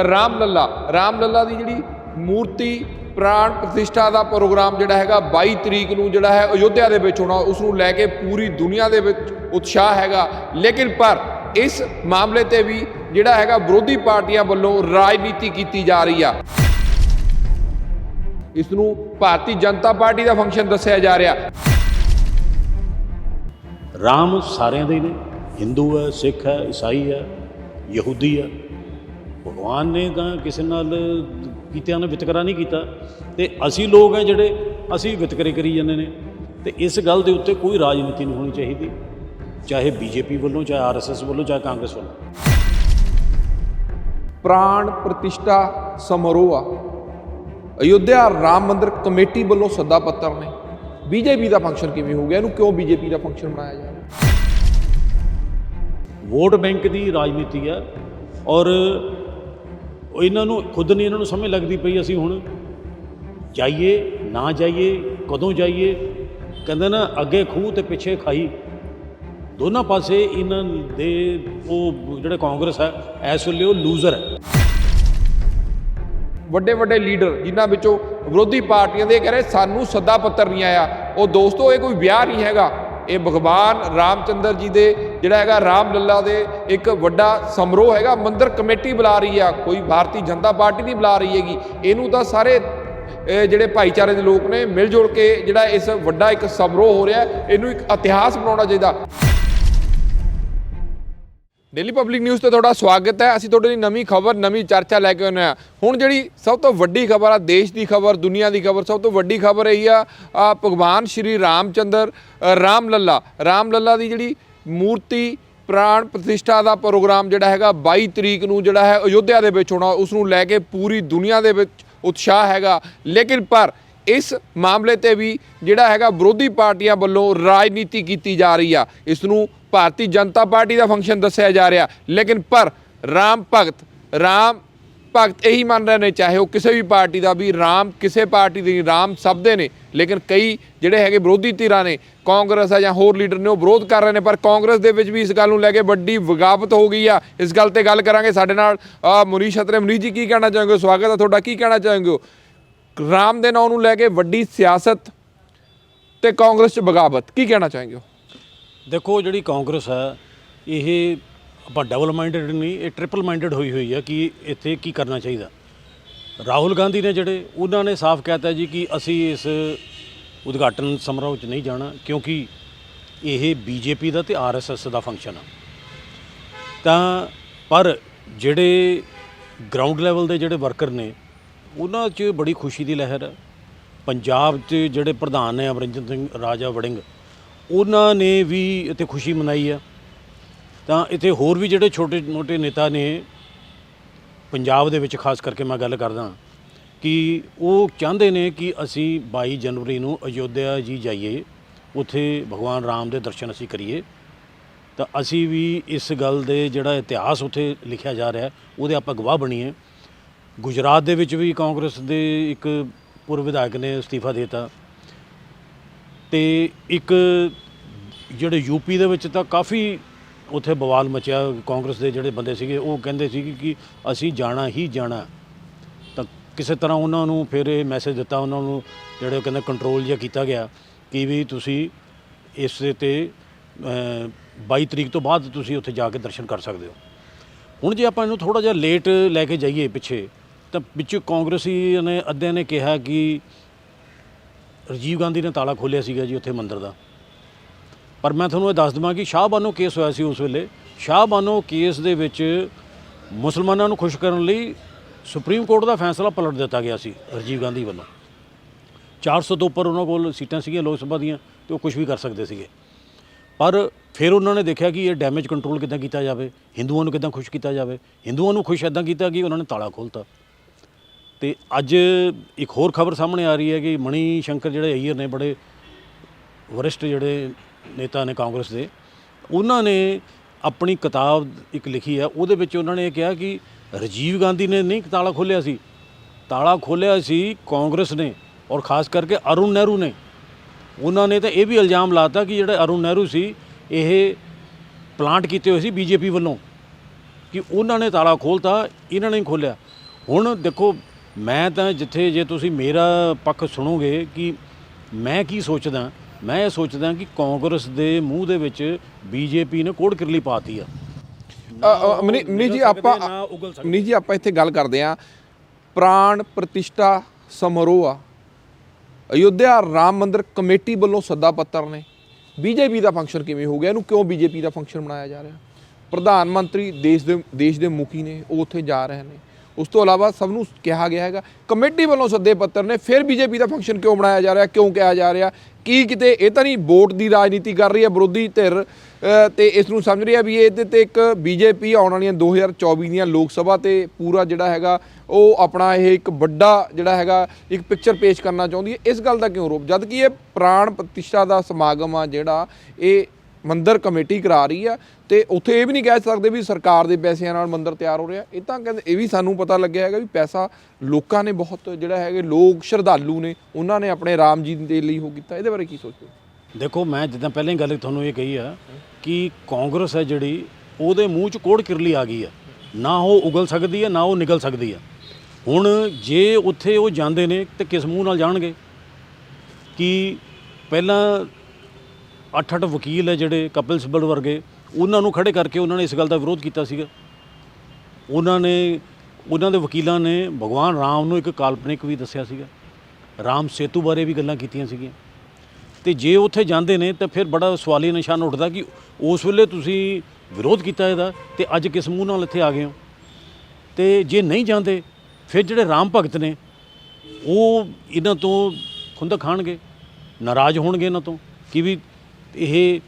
ਅ, ਰਾਮ ਲੱਲਾ। ਰਾਮ ਲੱਲਾ ਦੀ ਜਿਹੜੀ ਮੂਰਤੀ ਪ੍ਰਾਣ ਪ੍ਰਤਿਸ਼ਠਾ ਦਾ ਪ੍ਰੋਗਰਾਮ ਜਿਹੜਾ ਹੈਗਾ 22 ਤਰੀਕ ਨੂੰ ਜਿਹੜਾ ਹੈ ਅਯੋਧਿਆ ਦੇ ਵਿੱਚ ਹੋਣਾ ਉਸ ਨੂੰ ਲੈ ਕੇ ਪੂਰੀ ਦੁਨੀਆ ਦੇ ਵਿੱਚ ਉਤਸ਼ਾਹ ਹੈਗਾ। ਲੇਕਿਨ ਪਰ ਇਸ ਮਾਮਲੇ ਤੇ ਵੀ ਜਿਹੜਾ ਹੈਗਾ ਵਿਰੋਧੀ ਪਾਰਟੀਆਂ ਵੱਲੋਂ ਰਾਜਨੀਤੀ ਕੀਤੀ ਜਾ ਰਹੀ ਆ। ਇਸ ਨੂੰ ਭਾਰਤੀ ਜਨਤਾ ਪਾਰਟੀ ਦਾ ਫੰਕਸ਼ਨ ਦੱਸਿਆ ਜਾ ਰਿਹਾ। ਰਾਮ ਸਾਰਿਆਂ ਦੇ ਨੇ। ਹਿੰਦੂ ਹੈ ਸਿੱਖ ਹੈ ਈਸਾਈ ਹੈ ਯਹੂਦੀ ਹੈ। ਭਗਵਾਨ ਨੇ ਤਾਂ ਕਿਸੇ ਨਾਲ ਕੀਤਿਆਂ ਨੇ ਵਿਤਕਰਾ ਨਹੀਂ ਕੀਤਾ। ਤੇ ਅਸੀਂ ਲੋਕ ਹੈ ਜਿਹੜੇ ਅਸੀਂ ਵਿਤਕਰੇ ਕਰੀ ਜਾਂਦੇ ਨੇ। ਤੇ ਇਸ ਗੱਲ ਦੇ ਉੱਤੇ ਕੋਈ ਰਾਜਨੀਤੀ ਨਹੀਂ ਹੋਣੀ ਚਾਹੀਦੀ ਚਾਹੇ ਬੀਜੇਪੀ ਵੱਲੋਂ ਚਾਹੇ ਆਰਐਸਐਸ ਵੱਲੋਂ ਚਾਹੇ ਕਾਂਗਰਸ ਵੱਲੋਂ। ਪ੍ਰਾਣ ਪ੍ਰਤਿਸ਼ਠਾ ਸਮਾਰੋਹ ਆ। ਅਯੁੱਧਿਆ ਰਾਮ ਮੰਦਿਰ ਕਮੇਟੀ ਵੱਲੋਂ ਸੱਦਾ ਪੱਤਰ ਨੇ। ਬੀਜੇਪੀ ਦਾ ਫੰਕਸ਼ਨ ਕਿਵੇਂ ਹੋ ਗਿਆ? ਇਹਨੂੰ ਕਿਉਂ ਬੀਜੇਪੀ ਦਾ ਫੰਕਸ਼ਨ ਬਣਾਇਆ ਜਾ ਰਿਹਾ? ਵੋਟ ਬੈਂਕ ਦੀ ਰਾਜਨੀਤੀ ਹੈ ਔਰ ਉਹ ਇਹਨਾਂ ਨੂੰ ਖੁਦ ਨਹੀਂ ਇਹਨਾਂ ਨੂੰ ਸਮਝ ਲੱਗਦੀ ਪਈ ਅਸੀਂ ਹੁਣ। ਜਾਈਏ, ਨਾ ਜਾਈਏ, ਕਦੋਂ ਜਾਈਏ? ਕਹਿੰਦੇ ਨਾ, ਅੱਗੇ ਖੂਹ ਤੇ ਪਿੱਛੇ ਖਾਈ। ਦੋਨਾਂ ਪਾਸੇ ਇਹਨਾਂ ਦੇ, ਉਹ ਜਿਹੜੇ ਕਾਂਗਰਸ ਹੈ, ਇਸ ਵੇਲੇ ਉਹ ਲੂਜ਼ਰ ਹੈ। ਵੱਡੇ ਵੱਡੇ ਲੀਡਰ ਜਿਨ੍ਹਾਂ ਵਿੱਚੋਂ ਵਿਰੋਧੀ ਪਾਰਟੀਆਂ ਦੇ ਇਹ ਕਹਿ ਰਹੇ, ਸਾਨੂੰ ਸੱਦਾ ਪੱਤਰ ਨਹੀਂ ਆਇਆ। ਉਹ ਦੋਸਤੋ, ਇਹ ਕੋਈ ਵਿਆਹ ਨਹੀਂ ਹੈਗਾ। ਇਹ ਭਗਵਾਨ ਰਾਮਚੰਦਰ ਜੀ ਦੇ ਜਿਹੜਾ ਹੈਗਾ ਰਾਮ ਲੱਲਾ ਦੇ ਇੱਕ ਵੱਡਾ ਸਮਾਰੋਹ ਹੈਗਾ, ਮੰਦਰ ਕਮੇਟੀ ਬੁਲਾ ਰਹੀ ਆ, ਕੋਈ ਭਾਰਤੀ ਜਨਤਾ ਪਾਰਟੀ ਨਹੀਂ ਬੁਲਾ ਰਹੀ ਹੈਗੀ। ਇਹਨੂੰ ਤਾਂ ਸਾਰੇ ਜਿਹੜੇ ਭਾਈਚਾਰੇ ਦੇ ਲੋਕ ਨੇ ਮਿਲ ਜੁਲ ਕੇ ਜਿਹੜਾ ਇਸ ਵੱਡਾ ਇੱਕ ਸਮਾਰੋਹ ਹੋ ਰਿਹਾ, ਇਹਨੂੰ ਇੱਕ ਇਤਿਹਾਸ ਬਣਾਉਣਾ ਚਾਹੀਦਾ। ਡੇਲੀ ਪਬਲਿਕ ਨਿਊਜ਼ ਤੇ ਤੁਹਾਡਾ ਸਵਾਗਤ ਹੈ। ਅਸੀਂ ਤੁਹਾਡੇ ਲਈ ਨਵੀਂ ਖਬਰ, ਨਵੀਂ ਚਰਚਾ ਲੈ ਕੇ ਆਉਂਦੇ ਹਾਂ। ਹੁਣ ਜਿਹੜੀ ਸਭ ਤੋਂ ਵੱਡੀ ਖਬਰ ਆ, ਦੇਸ਼ ਦੀ ਖਬਰ, ਦੁਨੀਆ ਦੀ ਖਬਰ, ਸਭ ਤੋਂ ਵੱਡੀ ਖਬਰ ਇਹ ਆ ਭਗਵਾਨ ਸ਼੍ਰੀ ਰਾਮਚੰਦਰ ਰਾਮ ਲੱਲਾ। ਰਾਮ ਲੱਲਾ ਦੀ ਜਿਹੜੀ ਮੂਰਤੀ, ਪ੍ਰਾਣ ਪ੍ਰਤਿਸ਼ਠਾ ਦਾ ਪ੍ਰੋਗਰਾਮ ਜਿਹੜਾ ਹੈਗਾ 22 ਤਰੀਕ ਨੂੰ ਜਿਹੜਾ ਹੈ ਅਯੋਧਿਆ ਦੇ ਵਿੱਚ ਹੋਣਾ, ਉਸ ਨੂੰ ਲੈ ਕੇ ਪੂਰੀ ਦੁਨੀਆ ਦੇ ਵਿੱਚ ਉਤਸ਼ਾਹ ਹੈਗਾ। ਲੇਕਿਨ ਪਰ ਇਸ ਮਾਮਲੇ ਤੇ ਵੀ ਜਿਹੜਾ ਹੈਗਾ ਵਿਰੋਧੀ ਪਾਰਟੀਆਂ ਵੱਲੋਂ ਰਾਜਨੀਤੀ ਕੀਤੀ ਜਾ ਰਹੀ ਆ। ਇਸ ਨੂੰ ਭਾਰਤੀ ਜਨਤਾ ਪਾਰਟੀ ਦਾ ਫੰਕਸ਼ਨ ਦੱਸਿਆ ਜਾ ਰਿਹਾ। ਲੇਕਿਨ ਪਰ ਰਾਮ ਭਗਤ ਰਾਮ ਭਗਤ ਇਹੀ ਮੰਨ ਰਹੇ ਨੇ, ਚਾਹੇ ਉਹ ਕਿਸੇ ਵੀ ਪਾਰਟੀ ਦਾ ਵੀ, ਰਾਮ ਕਿਸੇ ਪਾਰਟੀ ਦੀ ਰਾਮ ਸਭ ਦੇ ਨੇ। ਲੇਕਿਨ ਕਈ ਜਿਹੜੇ ਹੈਗੇ ਵਿਰੋਧੀ ਧਿਰਾਂ ਨੇ, ਕਾਂਗਰਸ ਆ ਜਾਂ ਹੋਰ ਲੀਡਰ ਨੇ, ਉਹ ਵਿਰੋਧ ਕਰ ਰਹੇ ਨੇ। ਪਰ ਕਾਂਗਰਸ ਦੇ ਵਿੱਚ ਵੀ ਇਸ ਗੱਲ ਨੂੰ ਲੈ ਕੇ ਵੱਡੀ ਵਗਾਵਤ ਹੋ ਗਈ ਆ। ਇਸ ਗੱਲ ਤੇ ਗੱਲ ਕਰਾਂਗੇ ਸਾਡੇ ਨਾਲ। ਮੁਨੀਸ਼ ਖਤਰੇ ਮੁਨੀਸ਼ ਜੀ ਕੀ ਕਹਿਣਾ ਚਾਹੋਗੇ? ਸਵਾਗਤ ਹੈ ਤੁਹਾਡਾ। ਕੀ ਕਹਿਣਾ ਚਾਹੋਗੇ? ਰਾਮ ਦੇ ਨਾਂ ਨੂੰ ਲੈ ਕੇ ਵੱਡੀ ਸਿਆਸਤ ਤੇ ਕਾਂਗਰਸ 'ਚ ਬਗਾਵਤ। ਕੀ ਕਹਿਣਾ ਚਾਹਾਂਗੇ? ਹੋ ਦੇਖੋ, ਜਿਹੜੀ ਕਾਂਗਰਸ ਹੈ, ਇਹ ਆਪਾਂ ਡਬਲ ਮਾਈਂਡਡ ਨਹੀਂ, ਇਹ ਟ੍ਰਿਪਲ ਮਾਈਂਡਡ ਹੋਈ ਹੋਈ ਹੈ ਕਿ ਇੱਥੇ ਕੀ ਕਰਨਾ ਚਾਹੀਦਾ। ਰਾਹੁਲ ਗਾਂਧੀ ਨੇ ਜਿਹੜੇ, ਉਹਨਾਂ ਨੇ ਸਾਫ਼ ਕਹਿਤਾ ਜੀ ਕਿ ਅਸੀਂ ਇਸ ਉਦਘਾਟਨ ਸਮਾਰੋਹ 'ਚ ਨਹੀਂ ਜਾਣਾ, ਕਿਉਂਕਿ ਇਹ ਬੀਜੇਪੀ ਦਾ ਤੇ ਆਰਐਸਐਸ ਦਾ ਫੰਕਸ਼ਨ ਆ। ਤਾਂ ਪਰ ਜਿਹੜੇ ਗਰਾਊਂਡ ਲੈਵਲ ਦੇ ਜਿਹੜੇ ਵਰਕਰ ਨੇ, ਉਹਨਾਂ 'ਚ ਬੜੀ ਖੁਸ਼ੀ ਦੀ ਲਹਿਰ ਹੈ ਪੰਜਾਬ 'ਚ ਜਿਹੜੇ ਪ੍ਰਧਾਨ ਨੇ ਅਮਰਿੰਦਰ ਸਿੰਘ, ਰਾਜਾ ਵੜਿੰਗ ਉਹਨਾਂ ਨੇ ਵੀ ਇੱਥੇ ਖੁਸ਼ੀ ਮਨਾਈ ਆ। ਤਾਂ ਇੱਥੇ ਹੋਰ ਵੀ ਜਿਹੜੇ ਛੋਟੇ ਮੋਟੇ ਨੇਤਾ ਨੇ ਪੰਜਾਬ ਦੇ ਵਿੱਚ, ਖਾਸ ਕਰਕੇ ਮੈਂ ਗੱਲ ਕਰਦਾ ਕਿ ਉਹ ਚਾਹੁੰਦੇ ਨੇ ਕਿ ਅਸੀਂ 22 ਜਨਵਰੀ ਨੂੰ ਅਯੋਧਿਆ ਜੀ ਜਾਈਏ, ਉੱਥੇ ਭਗਵਾਨ ਰਾਮ ਦੇ ਦਰਸ਼ਨ ਅਸੀਂ ਕਰੀਏ। ਤਾਂ ਅਸੀਂ ਵੀ ਇਸ ਗੱਲ ਦੇ ਜਿਹੜਾ ਇਤਿਹਾਸ ਉੱਥੇ ਲਿਖਿਆ ਜਾ ਰਿਹਾ, ਉਹਦੇ ਆਪਾਂ ਗਵਾਹ ਬਣੀਏ। ਗੁਜਰਾਤ ਦੇ ਵਿੱਚ ਵੀ ਕਾਂਗਰਸ ਦੇ ਇੱਕ ਪੂਰਵ ਵਿਧਾਇਕ ਨੇ ਅਸਤੀਫਾ ਦਿੱਤਾ। ਤੇ ਇੱਕ ਜਿਹੜੇ ਯੂਪੀ ਦੇ ਵਿੱਚ ਤਾਂ ਕਾਫੀ ਉੱਥੇ ਬਵਾਲ ਮਚਿਆ ਕਾਂਗਰਸ ਦੇ ਜਿਹੜੇ ਬੰਦੇ ਸੀਗੇ ਉਹ ਕਹਿੰਦੇ ਸੀ ਕਿ ਅਸੀਂ ਜਾਣਾ ਹੀ ਜਾਣਾ। ਤਾਂ ਕਿਸੇ ਤਰ੍ਹਾਂ ਉਹਨਾਂ ਨੂੰ ਫਿਰ ਇਹ ਮੈਸੇਜ ਦਿੱਤਾ ਉਹਨਾਂ ਨੂੰ ਜਿਹੜੇ ਕਹਿੰਦੇ ਕੰਟਰੋਲ ਜਿਹਾ ਕੀਤਾ ਗਿਆ ਕਿ ਵੀ ਤੁਸੀਂ ਇਸ ਤੇ ਅ, 22 ਤਰੀਕ ਤੋਂ ਬਾਅਦ ਤੁਸੀਂ ਉੱਥੇ ਜਾ ਕੇ ਦਰਸ਼ਨ ਕਰ ਸਕਦੇ ਹੋ। ਹੁਣ ਜੇ ਆਪਾਂ ਇਹਨੂੰ ਥੋੜਾ ਜਿਹਾ ਲੇਟ ਲੈ ਕੇ ਜਾਈਏ ਪਿੱਛੇ ਤਾਂ ਵਿੱਚ ਕਾਂਗਰਸੀ ਨੇ ਅੱਧਿਆਂ ਨੇ ਕਿਹਾ ਕਿ ਰਾਜੀਵ ਗਾਂਧੀ ਨੇ ਤਾਲਾ ਖੋਲ੍ਹਿਆ ਸੀਗਾ ਜੀ ਉੱਥੇ ਮੰਦਿਰ ਦਾ। ਪਰ ਮੈਂ ਤੁਹਾਨੂੰ ਇਹ ਦੱਸ ਦਵਾਂ ਕਿ ਸ਼ਾਹਬਾਨੋ ਕੇਸ ਹੋਇਆ ਸੀ ਉਸ ਵੇਲੇ। ਸ਼ਾਹਬਾਨੋ ਕੇਸ ਦੇ ਵਿੱਚ ਮੁਸਲਮਾਨਾਂ ਨੂੰ ਖੁਸ਼ ਕਰਨ ਲਈ ਸੁਪਰੀਮ ਕੋਰਟ ਦਾ ਫੈਸਲਾ ਪਲਟ ਦਿੱਤਾ ਗਿਆ ਸੀ ਰਾਜੀਵ ਗਾਂਧੀ ਵੱਲੋਂ। 400 ਤੋਂ ਉੱਪਰ ਉਹਨਾਂ ਕੋਲ ਸੀਟਾਂ ਸੀਗੀਆਂ ਲੋਕ ਸਭਾ ਦੀਆਂ ਤੇ ਉਹ ਕੁਝ ਵੀ ਕਰ ਸਕਦੇ ਸੀਗੇ। ਪਰ ਫਿਰ ਉਹਨਾਂ ਨੇ ਦੇਖਿਆ ਕਿ ਇਹ ਡੈਮੇਜ ਕੰਟਰੋਲ ਕਿੱਦਾਂ ਕੀਤਾ ਜਾਵੇ, ਹਿੰਦੂਆਂ ਨੂੰ ਕਿੱਦਾਂ ਖੁਸ਼ ਕੀਤਾ ਜਾਵੇ। ਹਿੰਦੂਆਂ ਨੂੰ ਖੁਸ਼ ਇਦਾਂ ਕੀਤਾ ਕਿ ਉਹਨਾਂ ਨੇ ਤਾਲਾ ਖੋਲਤਾ ਤੇ ਅੱਜ ਇੱਕ ਹੋਰ ਖਬਰ ਸਾਹਮਣੇ ਆ ਰਹੀ ਹੈ ਕਿ ਮਣੀ ਸ਼ੰਕਰ ਜਿਹੜੇ ਅਈਅਰ ਨੇ, ਬੜੇ ਵਰਿਸ਼ਟ ਜਿਹੜੇ ਨੇਤਾ ਨੇ ਕਾਂਗਰਸ ਦੇ, ਉਹਨਾਂ ਨੇ ਆਪਣੀ ਕਿਤਾਬ ਇੱਕ ਲਿਖੀ ਹੈ, ਉਹਦੇ ਵਿੱਚ ਉਹਨਾਂ ਨੇ ਇਹ ਕਿਹਾ ਕਿ ਰਾਜੀਵ ਗਾਂਧੀ ਨੇ ਨਹੀਂ ਤਾਲਾ ਖੋਲ੍ਹਿਆ ਸੀ। ਤਾਲਾ ਖੋਲ੍ਹਿਆ ਸੀ ਕਾਂਗਰਸ ਨੇ ਔਰ ਖਾਸ ਕਰਕੇ ਅਰੁਣ ਨਹਿਰੂ ਨੇ। ਉਹਨਾਂ ਨੇ ਤਾਂ ਇਹ ਵੀ ਇਲਜ਼ਾਮ ਲਾਤਾ ਕਿ ਜਿਹੜੇ ਅਰੁਣ ਨਹਿਰੂ ਸੀ, ਇਹ ਪਲਾਂਟ ਕੀਤੇ ਹੋਏ ਸੀ ਬੀਜੇਪੀ ਵੱਲੋਂ ਕਿ ਉਹਨਾਂ ਨੇ ਤਾਲਾ ਖੋਲਤਾ ਇਹਨਾਂ ਨੇ ਖੋਲਿਆ ਹੁਣ ਦੇਖੋ ਮੈਂ ਤਾਂ ਜਿੱਥੇ ਜੇ ਤੁਸੀਂ ਮੇਰਾ ਪੱਖ ਸੁਣੋਗੇ ਕਿ ਮੈਂ ਕੀ ਸੋਚਦਾ ਮੈਂ ਇਹ ਸੋਚਦਾ ਕਿ ਕਾਂਗਰਸ ਦੇ ਮੂੰਹ ਦੇ ਵਿੱਚ ਬੀਜੇਪੀ ਨੇ ਕੋੜ ਕਿਰਲੀ ਪਾਤੀ ਆ। ਮਨੀ ਮਨੀ ਜੀ ਆਪਾਂ ਸਕਦੇ, ਨਾ ਉਗਲ ਸਕਦੇ। ਮਨੀ ਜੀ ਆਪਾਂ ਇੱਥੇ ਗੱਲ ਕਰਦੇ ਆ ਪ੍ਰਾਣ ਪ੍ਰਤਿਸ਼ਠਾ ਸਮਾਰੋਹ ਆ। ਅਯੁੱਧਿਆ ਰਾਮ ਮੰਦਿਰ ਕਮੇਟੀ ਵੱਲੋਂ ਸੱਦਾ ਪੱਤਰ ਨੇ। ਬੀਜੇਪੀ ਦਾ ਫੰਕਸ਼ਨ ਕਿਵੇਂ ਹੋ ਗਿਆ? ਇਹਨੂੰ ਕਿਉਂ ਬੀਜੇਪੀ ਦਾ ਫੰਕਸ਼ਨ ਬਣਾਇਆ ਜਾ ਰਿਹਾ? ਪ੍ਰਧਾਨ ਮੰਤਰੀ ਦੇਸ਼ ਦੇ ਦੇਸ਼ ਦੇ ਮੁਖੀ ਨੇ ਉਹ ਉੱਥੇ ਜਾ ਰਹੇ ਨੇ। ਉਸ ਤੋਂ ਇਲਾਵਾ ਸਭ ਨੂੰ ਕਿਹਾ ਗਿਆ ਹੈਗਾ ਕਮੇਟੀ ਵੱਲੋਂ ਸੱਦੇ ਪੱਤਰ ਨੇ ਫਿਰ ਬੀਜੇਪੀ ਦਾ ਫੰਕਸ਼ਨ ਕਿਉਂ ਬਣਾਇਆ ਜਾ ਰਿਹਾ ਕਿਉਂ ਕਿਹਾ ਜਾ ਰਿਹਾ? ਕੀ ਕਿਤੇ ਇਹ ਤਾਂ ਨਹੀਂ ਵੋਟ ਦੀ ਰਾਜਨੀਤੀ ਕਰ ਰਹੀ ਹੈ ਵਿਰੋਧੀ ਧਿਰ ਅ, ਤੇ ਇਸ ਨੂੰ ਸਮਝ ਰਹੀ ਹੈ ਵੀ ਇਹਦੇ ਤੇ ਇੱਕ ਬੀਜੇਪੀ ਆਉਣ ਵਾਲੀਆਂ 2024 ਦੀਆਂ ਲੋਕ ਸਭਾ ਤੇ ਪੂਰਾ ਜਿਹੜਾ ਹੈਗਾ ਉਹ ਆਪਣਾ ਇਹ ਇੱਕ ਵੱਡਾ ਜਿਹੜਾ ਹੈਗਾ ਇੱਕ ਪਿਕਚਰ ਪੇਸ਼ ਕਰਨਾ ਚਾਹੁੰਦੀ ਹੈ। ਇਸ ਗੱਲ ਦਾ ਕਿਉਂ ਰੋਪ ਜਦ ਕਿ ਇਹ ਪ੍ਰਾਣ ਪ੍ਰਤਿਸ਼ਠਾ ਦਾ ਸਮਾਗਮ ਆ ਜਿਹੜਾ ਇਹ ਮੰਦਰ ਕਮੇਟੀ ਕਰਾ ਰਹੀ ਆ ਤੇ ਉੱਥੇ ਇਹ ਵੀ ਨਹੀਂ ਕਹਿ ਸਕਦੇ ਵੀ ਸਰਕਾਰ ਦੇ ਪੈਸਿਆਂ ਨਾਲ ਮੰਦਰ ਤਿਆਰ ਹੋ ਰਿਹਾ। ਇਹ ਤਾਂ ਕਹਿੰਦੇ ਇਹ ਵੀ ਸਾਨੂੰ ਪਤਾ ਲੱਗਿਆ ਹੈਗਾ ਵੀ ਪੈਸਾ ਲੋਕਾਂ ਨੇ ਬਹੁਤ ਜਿਹੜਾ ਹੈਗੇ, ਲੋਕ ਸ਼ਰਧਾਲੂ ਨੇ, ਉਹਨਾਂ ਨੇ ਆਪਣੇ ਰਾਮ ਜੀ ਦੇ ਲਈ ਉਹ ਕੀਤਾ। ਇਹਦੇ ਬਾਰੇ ਕੀ ਸੋਚਦੇ ਦੇਖੋ, ਮੈਂ ਜਿੱਦਾਂ ਪਹਿਲਾਂ ਹੀ ਗੱਲ ਤੁਹਾਨੂੰ ਇਹ ਕਹੀ ਆ ਕਿ ਕਾਂਗਰਸ ਹੈ ਜਿਹੜੀ, ਉਹਦੇ ਮੂੰਹ 'ਚ ਕੋੜ ਕਿਰਲੀ ਆ ਗਈ ਆ। ਨਾ ਉਹ ਉਗਲ ਸਕਦੀ ਹੈ ਨਾ ਉਹ ਨਿਕਲ ਸਕਦੀ ਆ। ਹੁਣ ਜੇ ਉੱਥੇ ਉਹ ਜਾਂਦੇ ਨੇ ਤੇ ਕਿਸ ਮੂੰਹ ਨਾਲ ਜਾਣਗੇ? ਕਿ ਪਹਿਲਾਂ ਅੱਠ ਅੱਠ ਵਕੀਲ ਹੈ ਜਿਹੜੇ ਕਪਿਲ ਸਿੱਬਲ ਵਰਗੇ, ਉਹਨਾਂ ਨੂੰ ਖੜੇ ਕਰਕੇ ਉਹਨਾਂ ਨੇ ਇਸ ਗੱਲ ਦਾ ਵਿਰੋਧ ਕੀਤਾ ਸੀਗਾ। ਉਹਨਾਂ ਨੇ, ਉਹਨਾਂ ਦੇ ਵਕੀਲਾਂ ਨੇ ਭਗਵਾਨ ਰਾਮ ਨੂੰ ਇੱਕ ਕਾਲਪਨਿਕ ਵੀ ਦੱਸਿਆ ਸੀਗਾ। ਰਾਮ ਸੇਤੂ ਬਾਰੇ ਵੀ ਗੱਲਾਂ ਕੀਤੀਆਂ ਸੀਗੀਆਂ। ਤੇ ਜੇ ਉੱਥੇ ਜਾਂਦੇ ਨੇ, ਤਾਂ ਫਿਰ ਬੜਾ ਸਵਾਲੀ ਨਿਸ਼ਾਨ ਉੱਠਦਾ ਕਿ ਉਸ ਵੇਲੇ ਤੁਸੀਂ ਵਿਰੋਧ ਕੀਤਾ ਇਹਦਾ, ਤੇ ਅੱਜ ਕਿਸ ਮੂੰਹ ਨਾਲ ਇੱਥੇ ਆ ਗਏ ਹੋ? ਤੇ ਜੇ ਨਹੀਂ ਜਾਂਦੇ, ਫਿਰ ਜਿਹੜੇ ਰਾਮ ਭਗਤ ਨੇ, ਉਹ ਇਹਨਾਂ ਤੋਂ ਖੁੰਦਕ ਖਾਣਗੇ, ਨਾਰਾਜ਼ ਹੋਣਗੇ ਇਹਨਾਂ ਤੋਂ ਕਿ ਵੀ ਇਹ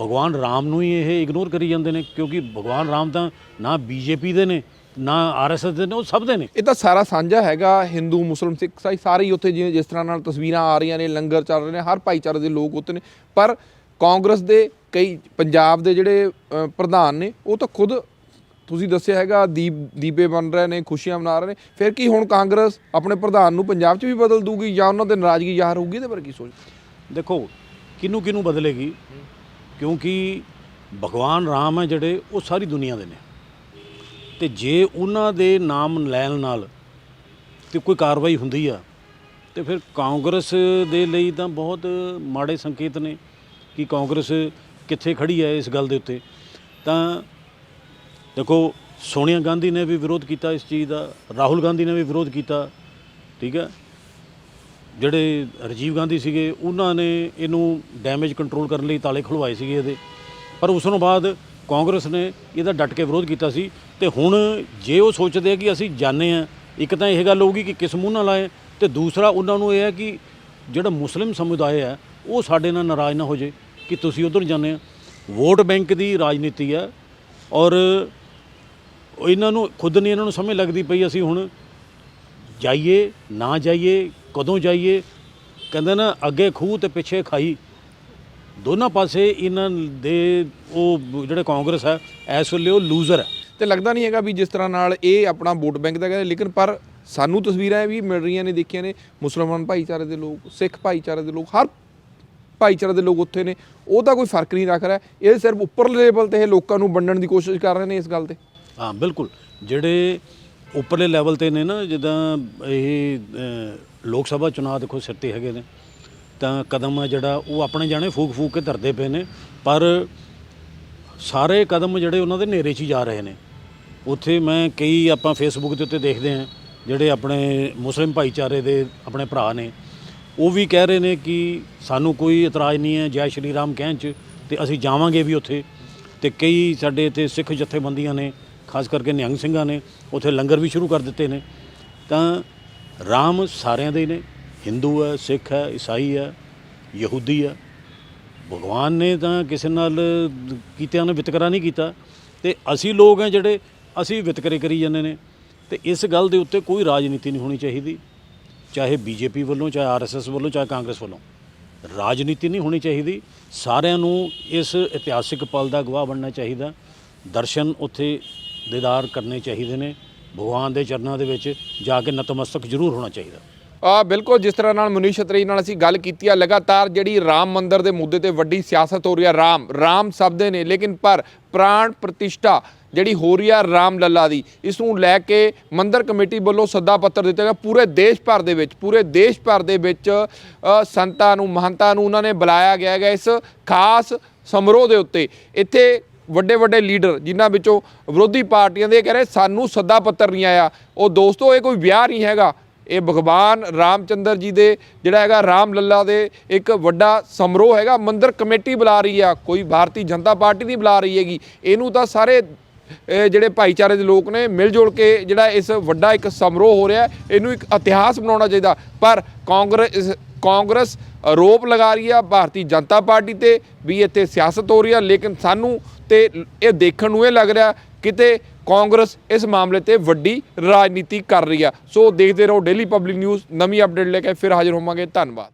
ਭਗਵਾਨ ਰਾਮ ਨੂੰ ਹੀ ਇਹ ਇਗਨੋਰ ਕਰੀ ਜਾਂਦੇ ਨੇ ਕਿਉਂਕਿ ਭਗਵਾਨ ਰਾਮ ਤਾਂ ਨਾ ਬੀਜੇਪੀ ਦੇ ਨੇ ਨਾ ਆਰਐਸਐਸ ਦੇ ਨੇ ਉਹ ਸਭ ਦੇ ਨੇ। ਇਹ ਤਾਂ ਸਾਰਾ ਸਾਂਝਾ ਹੈਗਾ ਹਿੰਦੂ ਮੁਸਲਮ ਸਿੱਖ ਇਸਾਈ ਸਾਰੇ ਹੀ ਉੱਥੇ ਜਿਵੇਂ ਜਿਸ ਤਰ੍ਹਾਂ ਨਾਲ ਤਸਵੀਰਾਂ ਆ ਰਹੀਆਂ ਨੇ ਲੰਗਰ ਚੱਲ ਰਹੇ ਨੇ ਹਰ ਭਾਈਚਾਰੇ ਦੇ ਲੋਕ ਉੱਥੇ ਨੇ। ਪਰ ਕਾਂਗਰਸ ਦੇ ਕਈ ਪੰਜਾਬ ਦੇ ਜਿਹੜੇ ਪ੍ਰਧਾਨ ਨੇ ਉਹ ਤਾਂ ਖੁਦ ਤੁਸੀਂ ਦੱਸਿਆ ਹੈਗਾ ਦੀਪ ਦੀਪੇ ਬਣ ਰਹੇ ਨੇ ਖੁਸ਼ੀਆਂ ਮਨਾ ਰਹੇ ਨੇ। ਫਿਰ ਕੀ ਹੁਣ ਕਾਂਗਰਸ ਆਪਣੇ ਪ੍ਰਧਾਨ ਨੂੰ ਪੰਜਾਬ 'ਚ ਵੀ ਬਦਲ ਦੂਗੀ ਜਾਂ ਉਹਨਾਂ ਦੇ ਨਾਰਾਜ਼ਗੀ ਜ਼ਾਹਰ ਹੋਊਗੀ ਇਹਦੇ ਬਾਰੇ ਕੀ ਸੋਚਦੇ ਦੇਖੋ ਕਿਹਨੂੰ ਕਿਹਨੂੰ ਬਦਲੇਗੀ? ਕਿਉਂਕਿ ਭਗਵਾਨ ਰਾਮ ਹੈ ਜਿਹੜੇ, ਉਹ ਸਾਰੀ ਦੁਨੀਆ ਦੇ ਨੇ। ਤੇ ਜੇ ਉਹਨਾਂ ਦੇ ਨਾਮ ਲੈਣ ਨਾਲ ਤੇ ਕੋਈ ਕਾਰਵਾਈ ਹੁੰਦੀ ਆ, ਤੇ ਫਿਰ ਕਾਂਗਰਸ ਦੇ ਲਈ ਤਾਂ ਬਹੁਤ ਮਾੜੇ ਸੰਕੇਤ ਨੇ ਕਿ ਕਾਂਗਰਸ ਕਿੱਥੇ ਖੜੀ ਹੈ ਇਸ ਗੱਲ ਦੇ ਉੱਤੇ। ਤਾਂ ਦੇਖੋ, ਸੋਨੀਆ ਗਾਂਧੀ ਨੇ ਵੀ ਵਿਰੋਧ ਕੀਤਾ ਇਸ ਚੀਜ਼ ਦਾ, ਰਾਹੁਲ ਗਾਂਧੀ ਨੇ ਵੀ ਵਿਰੋਧ ਕੀਤਾ, ਠੀਕ ਹੈ? ਜਿਹੜੇ ਰਾਜੀਵ ਗਾਂਧੀ ਸੀਗੇ, ਉਹਨਾਂ ਨੇ ਇਹਨੂੰ ਡੈਮੇਜ ਕੰਟਰੋਲ ਕਰਨ ਲਈ ਤਾਲੇ ਖੁਲਵਾਏ ਸੀਗੇ ਇਹਦੇ। ਪਰ ਉਸ ਤੋਂ ਬਾਅਦ ਕਾਂਗਰਸ ਨੇ ਇਹਦਾ ਡਟ ਕੇ ਵਿਰੋਧ ਕੀਤਾ ਸੀ ਤੇ ਹੁਣ ਜੇ ਉਹ ਸੋਚਦੇ ਆ ਕਿ ਅਸੀਂ ਜਾਣੇ ਆ, ਇੱਕ ਤਾਂ ਇਹ ਗੱਲ ਹੋਊਗੀ ਕਿ ਕਿਸ ਮੂੰਹ ਨਾਲ ਆਏ, ਤੇ ਦੂਸਰਾ ਉਹਨਾਂ ਨੂੰ ਇਹ ਹੈ ਕਿ ਜਿਹੜਾ ਮੁਸਲਿਮ ਸਮੁਦਾਇ ਹੈ ਉਹ ਸਾਡੇ ਨਾਲ ਨਾਰਾਜ਼ ਨਾ ਹੋ ਜੇ ਕਿ ਤੁਸੀਂ ਉਧਰ ਜਾਂਦੇ ਆ। ਵੋਟ ਬੈਂਕ ਦੀ ਰਾਜਨੀਤੀ ਆ ਔਰ ਇਹਨਾਂ ਨੂੰ, ਖੁਦ ਨਹੀਂ ਇਹਨਾਂ ਨੂੰ ਸਮਝ ਲੱਗਦੀ ਪਈ ਅਸੀਂ ਹੁਣ ਜਾਈਏ, ਨਾ ਜਾਈਏ ਕਦੋਂ ਜਾਈਏ? ਕਹਿੰਦੇ ਨਾ ਅੱਗੇ ਖੂਹ ਤੇ ਪਿੱਛੇ ਖਾਈ। ਦੋਨਾਂ ਪਾਸੇ ਇਹਨਾਂ ਦੇ ਉਹ ਜਿਹੜੇ ਕਾਂਗਰਸ ਹੈ ਇਸ ਵੇਲੇ ਉਹ ਲੂਜ਼ਰ ਹੈ। ਤੇ ਲੱਗਦਾ ਨਹੀਂ ਹੈਗਾ ਵੀ ਜਿਸ ਤਰ੍ਹਾਂ ਨਾਲ ਇਹ ਆਪਣਾ ਵੋਟ ਬੈਂਕ ਦਾ ਕਹਿੰਦੇ ਲੇਕਿਨ ਪਰ ਸਾਨੂੰ ਤਸਵੀਰਾਂ ਵੀ ਮਿਲ ਰਹੀਆਂ ਨੇ ਦੇਖੀਆਂ ਨੇ ਮੁਸਲਮਾਨ ਭਾਈਚਾਰੇ ਦੇ ਲੋਕ ਸਿੱਖ ਭਾਈਚਾਰੇ ਦੇ ਲੋਕ ਹਰ ਭਾਈਚਾਰੇ ਦੇ ਲੋਕ ਉੱਥੇ ਨੇ। ਉਹ ਤਾਂ ਕੋਈ ਫ਼ਰਕ ਨਹੀਂ ਰੱਖ ਰਿਹਾ। ਇਹ ਸਿਰਫ ਉੱਪਰਲੇ ਲੈਵਲ ਤੇ ਇਹ ਲੋਕਾਂ ਨੂੰ ਵੰਡਣ ਦੀ ਕੋਸ਼ਿਸ਼ ਕਰ ਰਹੇ ਨੇ ਇਸ ਗੱਲ ਤੇ। ਹਾਂ ਬਿਲਕੁਲ। ਜਿਹੜੇ ਉੱਪਰਲੇ ਲੈਵਲ ਤੇ ਨੇ ਨਾ, ਜਿੱਦਾਂ ਇਹ ਲੋਕ ਸਭਾ ਚੁਣਾਵ ਦੇਖੋ ਸਿਰ ਤੇ ਹੈਗੇ ਨੇ, ਤਾਂ ਕਦਮ ਆ ਜਿਹੜਾ, ਉਹ ਆਪਣੇ ਜਾਣੇ ਫੂਕ ਫੂਕ ਕੇ ਧਰਦੇ ਪਏ ਨੇ, ਪਰ ਸਾਰੇ ਕਦਮ ਜਿਹੜੇ ਉਹਨਾਂ ਦੇ ਨੇਰੇ 'ਚ ਹੀ ਜਾ ਰਹੇ ਨੇ। ਉੱਥੇ ਮੈਂ ਕਈ ਆਪਾਂ ਫੇਸਬੁੱਕ ਦੇ ਉੱਤੇ ਦੇਖਦੇ ਹਾਂ, ਜਿਹੜੇ ਆਪਣੇ ਮੁਸਲਿਮ ਭਾਈਚਾਰੇ ਦੇ ਆਪਣੇ ਭਰਾ ਨੇ, ਉਹ ਵੀ ਕਹਿ ਰਹੇ ਨੇ ਕਿ ਸਾਨੂੰ ਕੋਈ ਇਤਰਾਜ਼ ਨਹੀਂ ਹੈ, ਜੈ ਸ਼੍ਰੀ ਰਾਮ ਕਹਿਣ 'ਚ, ਤੇ ਅਸੀਂ ਜਾਵਾਂਗੇ ਵੀ ਉੱਥੇ। ਤੇ ਕਈ ਸਾਡੇ ਇੱਥੇ ਸਿੱਖ ਜਥੇਬੰਦੀਆਂ ਨੇ ਖਾਸ ਕਰਕੇ ਨਿਹੰਗ ਸਿੰਘਾਂ ਨੇ, ਉੱਥੇ ਲੰਗਰ ਵੀ ਸ਼ੁਰੂ ਕਰ ਦਿੱਤੇ ਨੇ। ਤਾਂ ਰਾਮ ਸਾਰਿਆਂ ਦੇ ਨੇ, ਹਿੰਦੂ ਹੈ, ਸਿੱਖ ਹੈ, ਈਸਾਈ ਹੈ, ਯਹੂਦੀ ਹੈ। ਭਗਵਾਨ ਨੇ ਤਾਂ ਕਿਸੇ ਨਾਲ ਕੀਤਿਆਂ ਨੇ ਵਿਤਕਰਾ ਨਹੀਂ ਕੀਤਾ। ਤੇ ਅਸੀਂ ਲੋਕ ਹਾਂ ਜਿਹੜੇ ਅਸੀਂ ਵਿਤਕਰੇ ਕਰੀ ਜਾਂਦੇ ਨੇ। ਤੇ ਇਸ ਗੱਲ ਦੇ ਉੱਤੇ ਕੋਈ ਰਾਜਨੀਤੀ ਨਹੀਂ ਹੋਣੀ ਚਾਹੀਦੀ। ਚਾਹੇ ਬੀਜੇਪੀ ਵੱਲੋਂ, ਚਾਹੇ ਆਰਐਸਐਸ ਵੱਲੋਂ, ਚਾਹੇ ਕਾਂਗਰਸ ਵੱਲੋਂ। ਰਾਜਨੀਤੀ ਨਹੀਂ ਹੋਣੀ ਚਾਹੀਦੀ। ਸਾਰਿਆਂ ਨੂੰ ਇਸ ਇਤਿਹਾਸਿਕ ਪਲ ਦਾ ਗਵਾਹ ਬਣਨਾ ਚਾਹੀਦਾ। ਦਰਸ਼ਨ ਉੱਥੇ ਦੀਦਾਰ ਕਰਨੇ ਚਾਹੀਦੇ ਨੇ, ਭਗਵਾਨ ਦੇ ਚਰਨਾਂ ਦੇ ਵਿੱਚ ਜਾ ਕੇ ਨਤਮਸਤਕ ਜ਼ਰੂਰ ਹੋਣਾ ਚਾਹੀਦਾ। ਆ, ਬਿਲਕੁਲ ਜਿਸ ਤਰ੍ਹਾਂ ਨਾਲ ਮਨੀਸ਼ ਅਤਰੇਈ ਨਾਲ ਅਸੀਂ ਗੱਲ ਕੀਤੀ ਆ, ਲਗਾਤਾਰ ਜਿਹੜੀ ਰਾਮ ਮੰਦਿਰ ਦੇ ਮੁੱਦੇ ਤੇ ਵੱਡੀ ਸਿਆਸਤ ਹੋ ਰਹੀ ਆ, ਰਾਮ ਰਾਮ ਸ਼ਬਦ ਨੇ, ਲੇਕਿਨ ਪਰ ਪ੍ਰਾਣ ਪ੍ਰਤਿਸ਼ਠਾ ਜਿਹੜੀ ਹੋ ਰਹੀ ਆ ਰਾਮ ਲੱਲਾ ਦੀ, ਇਸ ਨੂੰ ਲੈ ਕੇ ਮੰਦਰ ਕਮੇਟੀ ਵੱਲੋਂ ਸੱਦਾ ਪੱਤਰ ਦਿੱਤਾ ਗਿਆ। ਪੂਰੇ ਦੇਸ਼ ਭਰ ਦੇ ਵਿੱਚ, ਪੂਰੇ ਦੇਸ਼ ਭਰ ਦੇ ਵਿੱਚ ਸੰਤਾਂ ਨੂੰ, ਮਹੰਤਾਂ ਨੂੰ ਉਹਨਾਂ ਨੇ ਬੁਲਾਇਆ ਗਿਆ ਹੈਗਾ ਇਸ ਖਾਸ ਸਮਾਰੋਹ ਦੇ ਉੱਤੇ। ਇੱਥੇ ਵੱਡੇ ਵੱਡੇ ਲੀਡਰ ਜਿਨ੍ਹਾਂ ਵਿੱਚੋਂ ਵਿਰੋਧੀ ਪਾਰਟੀਆਂ ਦੇ ਕਹਿ ਰਹੇ ਸਾਨੂੰ ਸੱਦਾ ਪੱਤਰ ਨਹੀਂ ਆਇਆ। ਉਹ ਦੋਸਤੋ, ਇਹ ਕੋਈ ਵਿਆਹ ਨਹੀਂ ਹੈਗਾ। ਇਹ ਭਗਵਾਨ ਰਾਮਚੰਦਰ ਜੀ ਦੇ ਜਿਹੜਾ ਹੈਗਾ ਰਾਮ ਲੱਲਾ ਦੇ ਇੱਕ ਵੱਡਾ ਸਮਾਰੋਹ ਹੈਗਾ। ਮੰਦਰ ਕਮੇਟੀ ਬੁਲਾ ਰਹੀ ਆ। ਕੋਈ ਭਾਰਤੀ ਜਨਤਾ ਪਾਰਟੀ ਨਹੀਂ ਬੁਲਾ ਰਹੀ ਹੈਗੀ। ਇਹਨੂੰ ਤਾਂ ਸਾਰੇ ਜਿਹੜੇ ਭਾਈਚਾਰੇ ਦੇ ਲੋਕ ਨੇ ਮਿਲ ਜੁਲ ਕੇ ਜਿਹੜਾ ਇਸ ਵੱਡਾ ਇੱਕ ਸਮਾਰੋਹ ਹੋ ਰਿਹਾ ਇਹਨੂੰ ਇੱਕ ਇਤਿਹਾਸ ਬਣਾਉਣਾ ਚਾਹੀਦਾ। ਪਰ ਕਾਂਗਰਸ ਕਾਂਗਰਸ ਆਰੋਪ ਲਗਾ ਰਹੀ ਆ। ਭਾਰਤੀ ਜਨਤਾ ਪਾਰਟੀ ਤੇ ਵੀ ਇੱਥੇ ਸਿਆਸਤ ਹੋ ਰਹੀ ਆ। ਲੇਕਿਨ ਸਾਨੂੰ ਤੇ ਇਹ ਦੇਖਣ ਨੂੰ ਇਹ ਲੱਗ ਰਿਹਾ ਕਿਤੇ ਕਾਂਗਰਸ ਇਸ ਮਾਮਲੇ ਤੇ ਵੱਡੀ ਰਾਜਨੀਤੀ ਕਰ ਰਹੀ ਆ। ਸੋ ਦੇਖਦੇ ਰਹੋ ਡੇਲੀ ਪਬਲਿਕ ਨਿਊਜ਼ ਨਵੀਂ ਅਪਡੇਟ ਲੈ ਕੇ ਫਿਰ ਹਾਜ਼ਰ ਹੋਵਾਂਗੇ। ਧੰਨਵਾਦ।